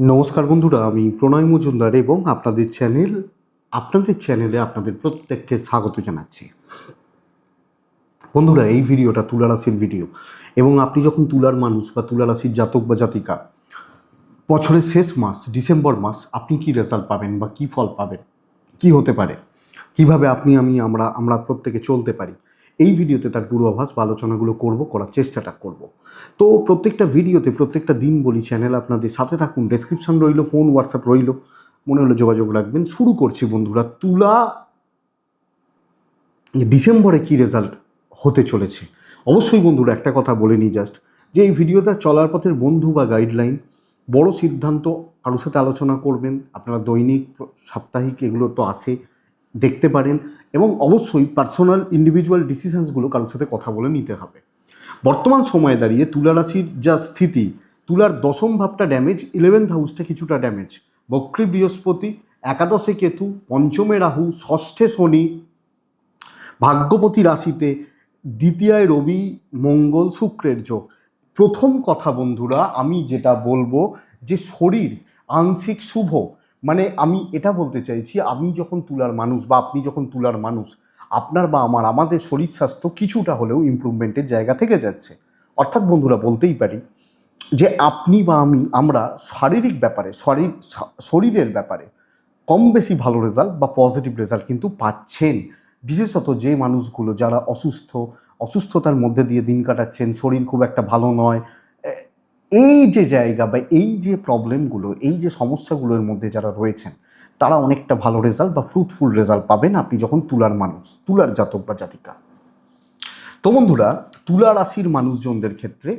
নমস্কার বন্ধুরা, আমি প্রণয় মজুমদার এবং আপনাদের চ্যানেল, আপনাদের চ্যানেলে আপনাদের প্রত্যেককে স্বাগত জানাচ্ছি। বন্ধুরা, এই ভিডিওটা তুলা রাশির ভিডিও। এবং আপনি যখন তুলার মানুষ বা তুলা রাশির জাতক বা জাতিকা, বছরের শেষ মাস, ডিসেম্বর মাস, আপনি কি রেজাল্ট পাবেন বা কি ফল পাবেন? কি হতে পারে? কীভাবে আপনি, আমি, আমরা আমরা প্রত্যেকে চলতে পারি? এই ভিডিওতে তার পূর্বাভাস বা আলোচনাগুলো করব, করার চেষ্টাটা করব। তো প্রত্যেকটা ভিডিওতে, প্রত্যেকটা দিন বলি চ্যানেল আপনাদের সাথে থাকুন ডেসক্রিপশন রইল ফোন হোয়াটসঅ্যাপ রইল, মনে হলো যোগাযোগ রাখবেন। শুরু করছি বন্ধুরা, তুলা ডিসেম্বরে কি রেজাল্ট হতে চলেছে? অবশ্যই বন্ধুরা একটা কথা বলে নিই জাস্ট যে এই ভিডিওটা চলার পথের বন্ধু বা গাইডলাইন বড় সিদ্ধান্ত, কারোর সাথে আলোচনা করবেন, আপনারা দৈনিক, সাপ্তাহিক এগুলো তো আসে দেখতে পারেন এবং অবশ্যই পার্সোনাল ইন্ডিভিজুয়াল ডিসিশনসগুলো কারোর সাথে কথা বলে নিতে হবে। বর্তমান সময়ে দাঁড়িয়ে তুলা রাশির যা স্থিতি, তুলার দশম ভাবটা ড্যামেজ ইলেভেন্থ হাউসটা কিছুটা ড্যামেজ বক্রী বৃহস্পতি, একাদশে কেতু, পঞ্চমে রাহু, ষষ্ঠে শনি, ভাগ্যপতি রাশিতে দ্বিতীয়ায় রবি, মঙ্গল, শুক্রের যোগ। প্রথম কথা বন্ধুরা, আমি যেটা বলব যে শরীর আংশিক শুভ মানে আমি এটা বলতে চাইছি, আমি যখন তুলার মানুষ বা আপনি যখন তুলার মানুষ, আপনার বা আমার, আমাদের শরীর স্বাস্থ্য কিছুটা হলেও ইমপ্রুভমেন্টের জায়গা থেকে যাচ্ছে। অর্থাৎ বন্ধুরা বলতেই পারি যে আপনি বা আমি, আমরা শারীরিক ব্যাপারে, শরীর, শরীরের ব্যাপারে কম বেশি ভালো রেজাল্ট বা পজিটিভ রেজাল্ট কিন্তু পাচ্ছেন। বিশেষত যে মানুষগুলো যারা অসুস্থ, অসুস্থতার মধ্যে দিয়ে দিন কাটাচ্ছেন, শরীর খুব একটা ভালো নয় এই যে জায়গা বা এই যে প্রবলেমগুলো এই যে সমস্যাগুলোর মধ্যে যারা রয়েছেন, তারা অনেকটা ভালো রেজাল্ট বা ফ্রুটফুল রেজাল্ট পাবেন আপনি যখন তুলার মানুষ, তুলার জাতক বা জাতিকা। তো বন্ধুরা, তুলা রাশির মানুষজনদের ক্ষেত্রে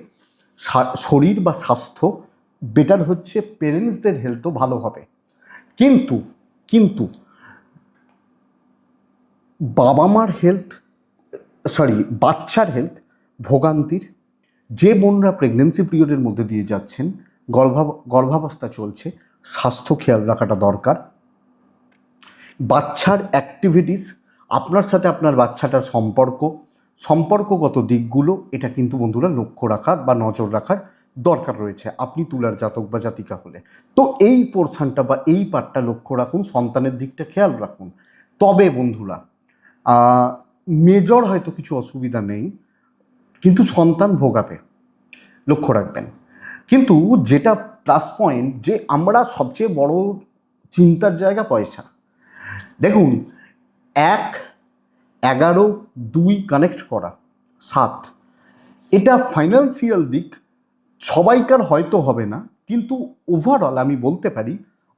শরীর বা স্বাস্থ্য বেটার হচ্ছে পেরেন্টসদের হেলথও ভালো হবে। কিন্তু কিন্তু বাবা মার হেলথ সরি বাচ্চার হেলথ ভোগান্তির যে বোনরা প্রেগনেন্সি পিরিয়ডের মধ্যে দিয়ে যাচ্ছেন গর্ভা গর্ভাবস্থা চলছে, স্বাস্থ্য খেয়াল রাখাটা দরকার। বাচ্চার অ্যাক্টিভিটিস আপনার সাথে আপনার বাচ্চাটার সম্পর্ক, সম্পর্কগত দিকগুলো, এটা কিন্তু বন্ধুরা লক্ষ্য রাখার বা নজর রাখার দরকার রয়েছে। আপনি তুলার জাতক বা জাতিকা হলে। তো এই পোর্শনটা বা এই পার্টটা লক্ষ্য রাখুন, সন্তানের দিকটা খেয়াল রাখুন। তবে বন্ধুরা মেজর হয়তো কিছু অসুবিধা নেই। কিন্তু সন্তান ভোগাবে লক্ষ্য রাখবেন। কিন্তু যেটা প্লাস পয়েন্ট যে আমরা সবচেয়ে বড় চিন্তার জায়গা পয়সা। দেখুন, এক, এগারো, দুই কানেক্ট করা, সাত, এটা ফাইন্যান্সিয়াল দিক সবাইকার হয়তো হবে না, কিন্তু ওভারঅল আমি বলতে পারি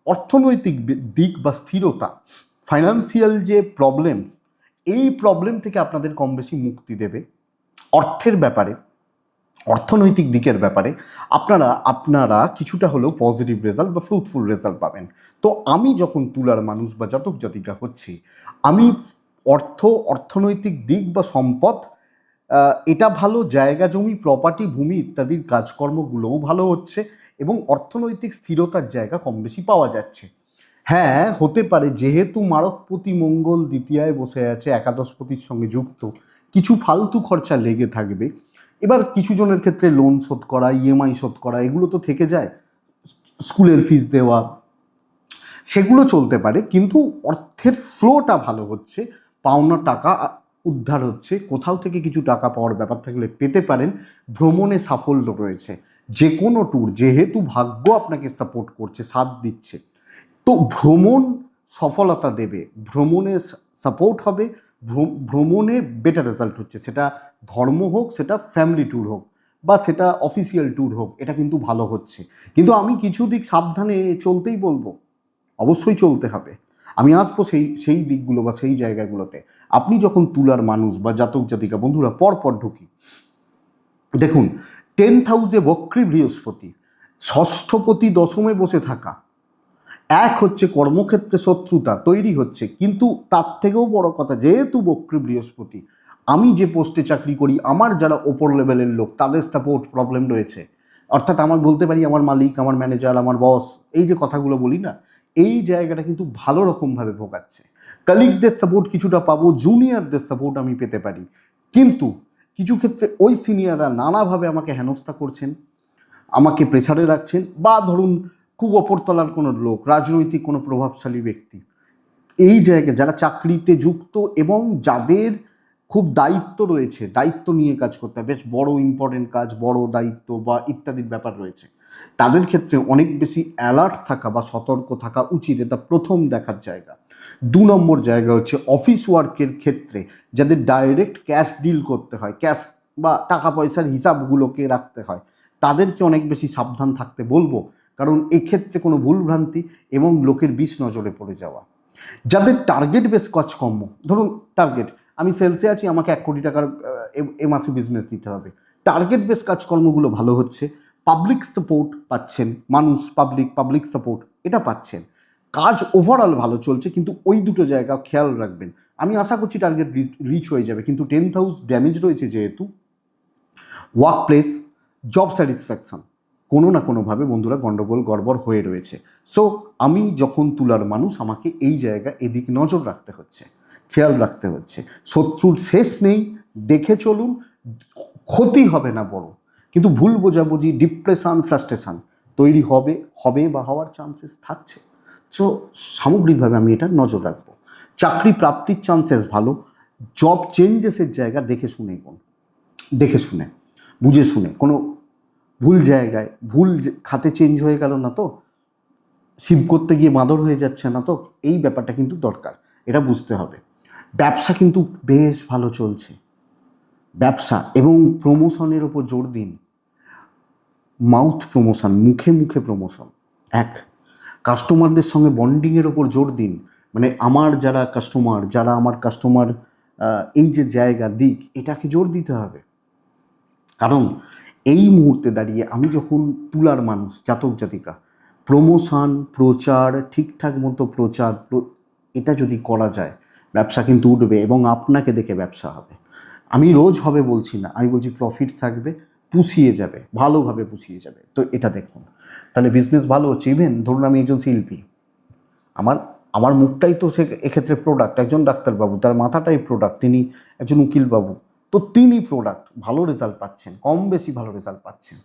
অর্থনৈতিক দিক বা স্থিরতা ফাইন্যান্সিয়াল যে প্রবলেম এই প্রবলেম থেকে আপনাদের কম বেশি মুক্তি দেবে। অর্থের ব্যাপারে, অর্থনৈতিক দিকের ব্যাপারে আপনারা আপনারা কিছুটা হলেও পজিটিভ রেজাল্ট বা ফ্রুটফুল রেজাল্ট পাবেন। তো আমি যখন তুলার মানুষ বা জাতক জাতিকা হচ্ছি, আমি অর্থ, অর্থনৈতিক দিক বা সম্পদ এটা ভালো, জায়গা, জমি প্রপার্টি ভূমি ইত্যাদির কাজকর্মগুলোও ভালো হচ্ছে এবং অর্থনৈতিক স্থিরতার জায়গা কম বেশি পাওয়া যাচ্ছে। হ্যাঁ হতে পারে যেহেতু মারকপতি মঙ্গল দ্বিতীয়ায় বসে আছে, একাদশপতির সঙ্গে যুক্ত কিছু ফালতু খরচা লেগে থাকবে। এবার কিছু জনের ক্ষেত্রে লোন শোধ করা ইএমআই শোধ করা, এগুলো তো থেকে যায়। স্কুলের ফিস দেওয়া, সেগুলো চলতে পারে, কিন্তু অর্থের ফ্লোটা ভালো হচ্ছে, পাওনা টাকা উদ্ধার হচ্ছে, কোথাও থেকে কিছু টাকা পাওয়ার ব্যাপার থাকলে পেতে পারেন, ভ্রমণে সাফল্য রয়েছে। যে কোনো ট্যুর যেহেতু ভাগ্য আপনাকে সাপোর্ট করছে, সাথ দিচ্ছে, তো ভ্রমণ সফলতা দেবে, ভ্রমণে সাপোর্ট হবে ভ্রমণে বেটার রেজাল্ট হচ্ছে। সেটা ধর্ম হোক, সেটা ফ্যামিলি ট্যুর হোক, বা সেটা অফিসিয়াল ট্যুর হোক, এটা কিন্তু ভালো হচ্ছে। কিন্তু আমি কিছু দিক সাবধানে চলতেই বলব। অবশ্যই চলতে হবে। আমি আসব সেই সেই দিকগুলো বা সেই জায়গাগুলোতে। আপনি যখন তুলার মানুষ বা জাতক জাতিকা বন্ধুরা পরপর ঢুকি, দেখুন টেন্থ হাউসে বক্রী বৃহস্পতি, ষষ্ঠপতি দশমে বসে থাকা এক হচ্ছে কর্মক্ষেত্রে শত্রুতা, তৈরি হচ্ছে। কিন্তু তার থেকেও বড় কথা, যেহেতু বক্রী বৃহস্পতি, আমি যে পোস্টে চাকরি করি, আমার যারা ওপর লেভেলের লোক, তাদের সাপোর্ট প্রবলেম রয়েছে। অর্থাৎ আমার বলতে পারি, আমার মালিক, আমার ম্যানেজার আমার বস এই যে কথাগুলো বলি না, এই জায়গাটা কিন্তু ভালো রকমভাবে ভোগাচ্ছে। কালিগদের সাপোর্ট কিছুটা পাবো জুনিয়রদের সাপোর্ট আমি পেতে পারি। কিন্তু কিছু ক্ষেত্রে ওই সিনিয়ররা নানাভাবে আমাকে হেনস্থা করছেন, আমাকে প্রেসারে রাখছেন, বা ধরুন খুব অপরতলার কোনো লোক, রাজনৈতিক কোনো প্রভাবশালী ব্যক্তি। এই জায়গায় যারা চাকরিতে যুক্ত এবং যাদের খুব দায়িত্ব রয়েছে, দায়িত্ব নিয়ে কাজ করতে হয়, বেশ বড় ইম্পর্টেন্ট কাজ, বড় দায়িত্ব বা ইত্যাদির ব্যাপার রয়েছে, তাদের ক্ষেত্রে অনেক বেশি অ্যালার্ট থাকা বা সতর্ক থাকা উচিত। এটা প্রথম দেখার জায়গা। দু নম্বর জায়গা হচ্ছে অফিস ওয়ার্কের ক্ষেত্রে যাদের ডাইরেক্ট ক্যাশ ডিল করতে হয় ক্যাশ বা টাকা পয়সার হিসাবগুলোকে রাখতে হয়, তাদেরকে অনেক বেশি সাবধান থাকতে বলব। কারণ এক্ষেত্রে কোনো ভুলভ্রান্তি এবং লোকের বিষ নজরে পড়ে যাওয়া। যাদের টার্গেট বেস কাজকর্ম ধরুন টার্গেট আমি সেলসে আছি, আমাকে এক কোটি টাকার এ- মাসে বিজনেস দিতে হবে। টার্গেট বেস কাজকর্মগুলো ভালো হচ্ছে পাবলিক সাপোর্ট পাচ্ছেন, মানুষ পাবলিক পাবলিক সাপোর্ট এটা পাচ্ছেন। কাজ ওভারঅল ভালো চলছে, কিন্তু ওই দুটো জায়গা খেয়াল রাখবেন। আমি আশা করছি টার্গেট রিচ হয়ে যাবে, কিন্তু টেন্থ হাউস ড্যামেজ রয়েছে যেহেতু। ওয়ার্ক প্লেস জব স্যাটিসফ্যাকশন কোনো না কোনোভাবে বন্ধুরা গণ্ডগোল গড়বড় হয়ে রয়েছে। সো আমি যখন তুলার মানুষ, আমাকে এই জায়গা এদিক নজর রাখতে হচ্ছে, খেয়াল রাখতে হচ্ছে। শত্রুর শেষ নেই, দেখে চলুন, ক্ষতি হবে না বড়। কিন্তু ভুল বোঝাবুঝি ডিপ্রেশান ফ্রাস্ট্রেশন তৈরি হবে হবে বা হওয়ার চান্সেস থাকছে। সো সামগ্রিকভাবে আমি এটা নজর রাখব। চাকরি প্রাপ্তির চান্সেস ভালো জব চেঞ্জেসের জায়গা দেখে শুনে কোন দেখে শুনে, বুঝে শুনে। কোনো ভুল জায়গায়, ভুল খাতে চেঞ্জ হয়ে গেল না তো? শিব করতে গিয়ে বাঁদর হয়ে যাচ্ছে না তো? এই ব্যাপারটা কিন্তু দরকার, এটা বুঝতে হবে। ব্যবসা কিন্তু বেশ ভালো চলছে। ব্যবসা এবং প্রমোশনের ওপর জোর দিন। মাউথ প্রমোশন মুখে মুখে প্রমোশন এক কাস্টমারদের সঙ্গে বন্ডিংয়ের ওপর জোর দিন। মানে আমার যারা কাস্টমার যারা আমার কাস্টমার এই যে জায়গা, দিক, এটাকে জোর দিতে হবে। কারণ এই মুহূর্তে দাঁড়িয়ে আমি যখন তুলার মানুষ, জাতক, জাতিকা, প্রমোশন, প্রচার, ঠিকঠাক মতো প্রচার এটা যদি করা যায়, ব্যবসা কিন্তু উঠবে এবং আপনাকে দেখে ব্যবসা হবে। আমি রোজ হবে বলছি না, আমি বলছি প্রফিট থাকবে, পুষিয়ে যাবে, ভালোভাবে পুষিয়ে যাবে। তো এটা দেখুন। তাহলে বিজনেস ভালো হচ্ছে। ইভেন ধরুন আমি একজন শিল্পী, আমার আমার মুখটাই তো সে, এক্ষেত্রে প্রোডাক্ট একজন ডাক্তারবাবু, তার মাথাটাই প্রোডাক্ট তিনি একজন উকিলবাবু। তো তিনি প্রোডাক্ট ভালো রেজাল্ট পাচ্ছেন, কম বেশি ভালো রেজাল্ট পাচ্ছেন।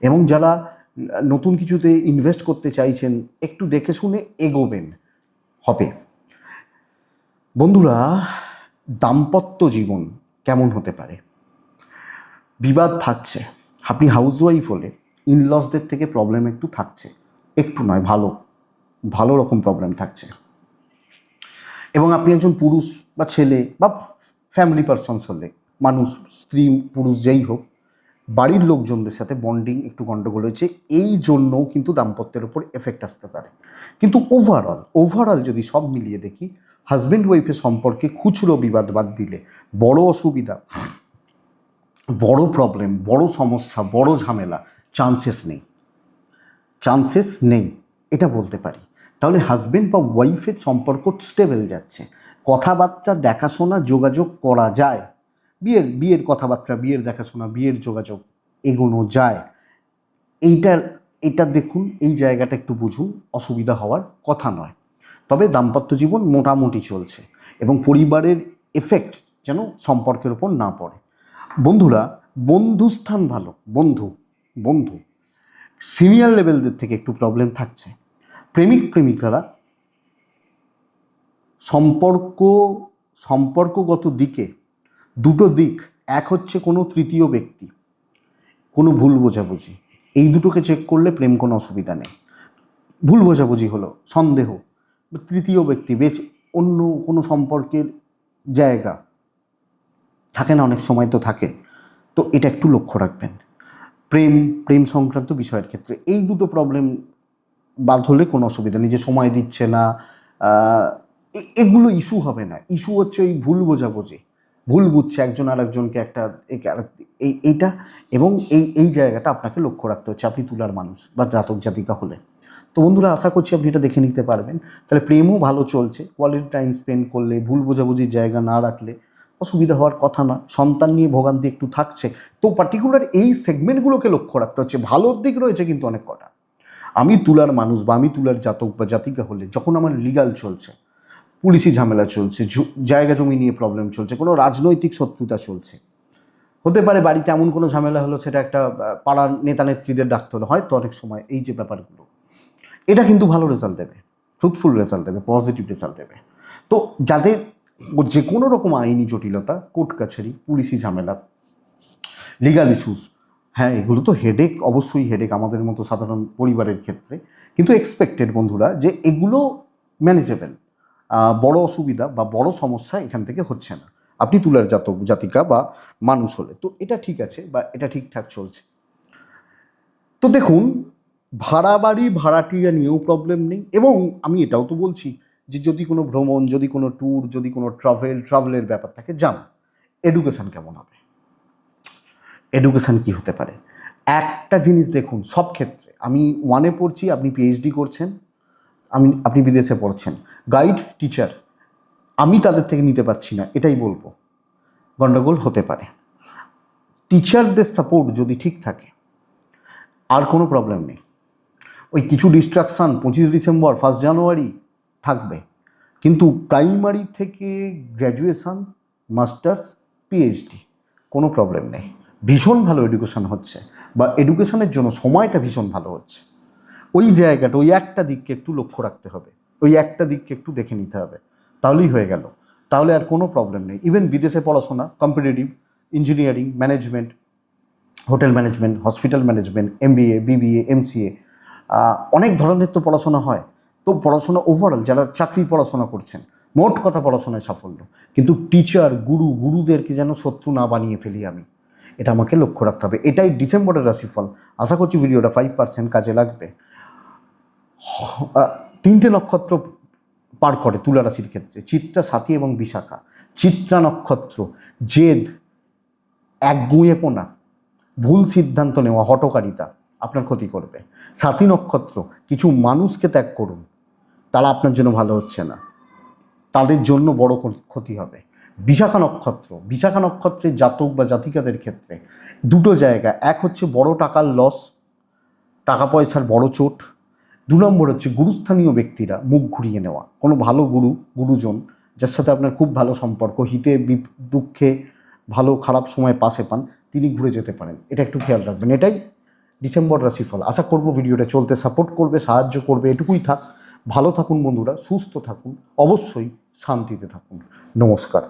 এবং যারা নতুন কিছুতে ইনভেস্ট করতে চাইছেন, একটু দেখে শুনে এগোবেন, হবে। বন্ধুরা, দাম্পত্য জীবন কেমন হতে পারে? বিবাদ থাকছে। আপনি হাউসওয়াইফ হলে ইনলসদের থেকে প্রবলেম একটু থাকছে। একটু নয়, ভালো। ভালো রকম প্রবলেম থাকছে। এবং আপনি একজন পুরুষ বা ছেলে বা ফ্যামিলি পারসনস হলে মানুষ, স্ত্রী, পুরুষ যেই হোক, বাড়ির লোকজনদের সাথে বন্ডিং একটু গণ্ডগোল হয়েছে, এই জন্যও কিন্তু দাম্পত্যের উপর এফেক্ট আসতে পারে। কিন্তু ওভারঅল ওভারঅল যদি সব মিলিয়ে দেখি হাজব্যান্ড ওয়াইফের সম্পর্কে খুচরো বিবাদ বাদ দিলে বড় অসুবিধা, বড় প্রবলেম বড় সমস্যা, বড় ঝামেলা চান্সেস নেই। চান্সেস নেই, এটা বলতে পারি। তাহলে হাজবেন্ড বা ওয়াইফের সম্পর্ক স্টেবল যাচ্ছে। কথাবার্তা, দেখাশোনা, যোগাযোগ করা যায়। বিয়ের বিয়ের কথাবার্তা, বিয়ের দেখাশোনা, বিয়ের যোগাযোগ এগোনো যায়। এইটার এটা দেখুন, এই জায়গাটা একটু বুঝুন, অসুবিধা হওয়ার কথা নয়। তবে দাম্পত্য জীবন মোটামুটি চলছে এবং পরিবারের এফেক্ট যেন সম্পর্কের ওপর না পড়ে। বন্ধুরা, বন্ধুস্থান ভালো, বন্ধু বন্ধু সিনিয়র লেভেলদের থেকে একটু প্রবলেম থাকছে। প্রেমিক, প্রেমিকারা সম্পর্ক, সম্পর্কগত দিকে দুটো দিক, এক হচ্ছে কোনো তৃতীয় ব্যক্তি, কোনো ভুল বোঝাবুঝি, এই দুটোকে চেক করলে প্রেম কোনো অসুবিধা নেই। ভুল বোঝাবুঝি হলো, সন্দেহ, তৃতীয় ব্যক্তি, বেশ অন্য কোনো সম্পর্কের জায়গা, থাকে না, অনেক সময় তো থাকে, তো এটা একটু লক্ষ্য রাখবেন। প্রেম প্রেম সংক্রান্ত বিষয়ের ক্ষেত্রে এই দুটো প্রবলেম বাদ হলে কোনো অসুবিধা নেই, যে সময় দিচ্ছে না এগুলো ইস্যু হবে না। ইস্যু হচ্ছে এই ভুল বোঝাবুঝি। ভুল বুঝছে একজন আর একজনকে একটা এই, এইটা এবং এই এই জায়গাটা আপনাকে লক্ষ্য রাখতে হচ্ছে, আপনি তুলার মানুষ বা জাতক জাতিকা হলে। তো বন্ধুরা, আশা করছি আপনি এটা দেখে নিতে পারবেন। তাহলে প্রেমও ভালো চলছে কোয়ালিটি টাইম স্পেন্ড করলে, ভুল বোঝাবুঝির জায়গা না রাখলে অসুবিধা হওয়ার কথা না, সন্তান নিয়ে ভোগান্তি একটু থাকছে। তো পার্টিকুলার এই সেগমেন্টগুলোকে লক্ষ্য রাখতে হচ্ছে, ভালোর দিক রয়েছে কিন্তু অনেক কটা। আমি তুলার মানুষ বা আমি তুলার জাতক বা জাতিকা হলে, যখন আমার লিগাল চলছে পুলিশি ঝামেলা চলছে জায়গা জমি নিয়ে প্রবলেম চলছে, কোনো রাজনৈতিক শত্রুতা চলছে। হতে পারে বাড়িতে এমন কোনো ঝামেলা হলো, সেটা একটা পাড়ার নেতা নেত্রীদের ডাকতে হলো, হয়তো অনেক সময় এই যে ব্যাপারগুলো। এটা কিন্তু ভালো রেজাল্ট দেবে ফ্রুটফুল রেজাল্ট দেবে পজিটিভ রেজাল্ট দেবে। তো যাদের যে কোনো রকম আইনি জটিলতা, কোর্ট কাছারি, পুলিশি ঝামেলা লিগাল ইস্যুস হ্যাঁ এগুলো তো হেডেক অবশ্যই হেডেক আমাদের মতো সাধারণ পরিবারের ক্ষেত্রে। কিন্তু এক্সপেক্টেড বন্ধুরা, যে এগুলো ম্যানেজেবল বড় অসুবিধা বা বড় সমস্যা এখান থেকে হচ্ছে না। আপনি তুলার জাতক জাতিকা বা মানুষ হলে। তো এটা ঠিক আছে বা এটা ঠিকঠাক চলছে। তো দেখুন, ভাড়া বাড়ি ভাড়াটিয়া নিয়েও প্রবলেম নেই এবং আমি এটাও তো বলছি যে যদি কোনো ভ্রমণ, যদি কোনো ট্যুর যদি কোনো ট্রাভেল ট্রাভেলের ব্যাপার থাকে, যান। এডুকেশন কেমন হবে? এডুকেশন কি হতে পারে? একটা জিনিস দেখুন, সব ক্ষেত্রে। আমি ওয়ানে পড়ছি, আপনি পিএইচডি করছেন। আমি, আপনি বিদেশে পড়ছেন। গাইড টিচার আমি তাদের থেকে নিতে পারছি না, এটাই বলব। গণ্ডগোল হতে পারে। টিচারদের সাপোর্ট যদি ঠিক থাকে, আর কোনো প্রবলেম নেই। ওই কিছু ডিস্ট্রাকশান পঁচিশ ডিসেম্বর ফার্স্ট জানুয়ারি থাকবে। কিন্তু প্রাইমারি থেকে গ্র্যাজুয়েশান মাস্টার্স পিএইচডি কোনো প্রবলেম নেই। ভীষণ ভালো এডুকেশন হচ্ছে, বা এডুকেশনের জন্য সময়টা ভীষণ ভালো হচ্ছে। ওই জায়গাটা, ওই একটা দিককে একটু লক্ষ্য রাখতে হবে। ওই একটা দিককে একটু দেখে নিতে হবে। তাহলেই হয়ে গেল। তাহলে আর কোনো প্রবলেম নেই। ইভেন বিদেশে পড়াশোনা competitive engineering management hotel management hospital management MBA BBA MCA অনেক ধরনের তো পড়াশোনা হয়। তো পড়াশোনা ওভারঅল যারা চাকরি পড়াশোনা করছেন, মোট কথা পড়াশোনায় সাফল্য। কিন্তু টিচার গুরু গুরুদেরকে যেন শত্রু না বানিয়ে ফেলি আমি, এটা আমাকে লক্ষ্য রাখতে হবে। এটাই ডিসেম্বরের রাশিফল। আশা করছি ভিডিওটা ফাইভ পার্সেন্ট কাজে লাগবে। তিনটে নক্ষত্র পার করে তুলা রাশির ক্ষেত্রে, চিত্রা, সাথী এবং বিশাখা। চিত্রা নক্ষত্র, জেদ একগুঁয়েপোনা ভুল সিদ্ধান্ত নেওয়া হটকারিতা আপনার ক্ষতি করবে। সাথী নক্ষত্র, কিছু মানুষকে ত্যাগ করুন, তারা আপনার জন্য ভালো হচ্ছে না, তাদের জন্য বড় ক্ষতি হবে। বিশাখা নক্ষত্র, বিশাখা নক্ষত্রের জাতক বা জাতিকাদের ক্ষেত্রে দুটো জায়গা, এক হচ্ছে বড় টাকার লস টাকা পয়সার বড় চোট দু নম্বর হচ্ছে গুরুস্থানীয় ব্যক্তিরা মুখ ঘুরিয়ে নেওয়া। কোনো ভালো গুরু, গুরুজন যার সাথে আপনার খুব ভালো সম্পর্ক, হিতে দুঃখে ভালো, খারাপ সময় পাশে পান, তিনি ঘুরে যেতে পারেন। এটা একটু খেয়াল রাখবেন। এটাই ডিসেম্বর রাশিফল। আশা করব ভিডিওটা চলতে সাপোর্ট করবে, সাহায্য করবে, এটুকুই থাক। ভালো থাকুন বন্ধুরা, সুস্থ থাকুন, অবশ্যই শান্তিতে থাকুন। নমস্কার।